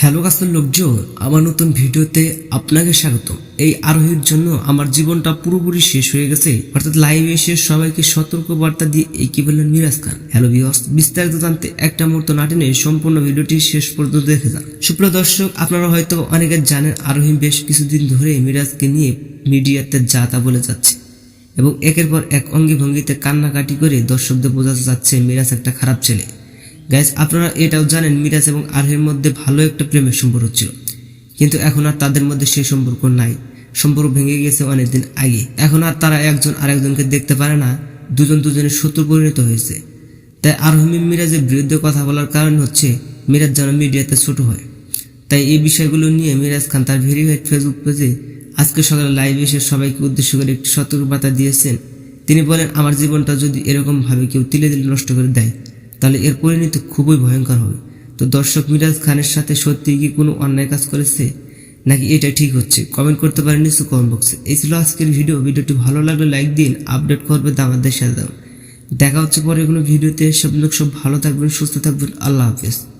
Hello কাস্তের লোকজন, আমার নতুন ভিডিওতে আপনাকে স্বাগত এই আরোহীর জন্য আমার জীবনটা পুরোপুরি শেষ হয়ে গেছে। অর্থাৎ লাইভে এসে সবাইকে সতর্ক বার্তা দিয়ে এই কি বললেন মিরাজ খান। হ্যালো বিহস বিস্তারিত জানতে একটা মুহূর্ত না টেনে সম্পূর্ণ ভিডিওটি শেষ পর্যন্ত দেখে যান। সুপ্রিয় দর্শক, আপনারা হয়তো অনেকে জানেন আরোহী বেশ কিছুদিন ধরে মিরাজকে নিয়ে মিডিয়াতে যা তা বলে যাচ্ছে এবং একের পর এক অঙ্গি ভঙ্গিতে কান্নাকাটি করে দর্শকদের বোঝাতে যাচ্ছে মিরাজ একটা খারাপ ছেলে। গ্যাস আপনারা এটাও জানেন, মিরাজ এবং আরহের মধ্যে ভালো একটা প্রেমের সম্পর্ক ছিল। কিন্তু এখন আর তাদের মধ্যে সেই সম্পর্ক নাই। সম্পর্ক ভেঙে গেছে অনেকদিন আগে। এখন আর তারা একজন আরেকজনকে দেখতে পারে না, দুজন দুজনের শত্রু পরিণত হয়েছে। তাই আরহিম মিরাজের বিরুদ্ধে কথা বলার কারণ হচ্ছে, মিরাজ যেন মিডিয়াতে ছোট হয়। তাই এই বিষয়গুলো নিয়ে মিরাজ খান তার ভেরিফাইড ফেসবুক পেজে আজকে সকালে লাইভে এসে সবাইকে উদ্দেশ্য করে একটি সতর্কবার্তা দিয়েছেন। তিনি বলেন, আমার জীবনটা যদি এরকমভাবে কেউ তিলে দিলে নষ্ট করে দেয় তাহলে এর পরিণতি খুবই ভয়ঙ্কর হবে। তো দর্শক মিরাজ খানের সাথে সত্যি কি কোনো অন্যায় কাজ করেছে? নাকি এটা ঠিক হচ্ছে? কমেন্ট করতে পারেন নিশ্চয় কমেন্ট বক্সে। এই ছিল আজকের ভিডিও। ভিডিওটি ভালো লাগলে লাইক দিন, আপডেট করবে আমাদের সাথে দেখা হচ্ছে পরে কোনো ভিডিওতে। সব লোক সব ভালো থাকবেন, সুস্থ থাকবেন। আল্লাহ হাফিজ।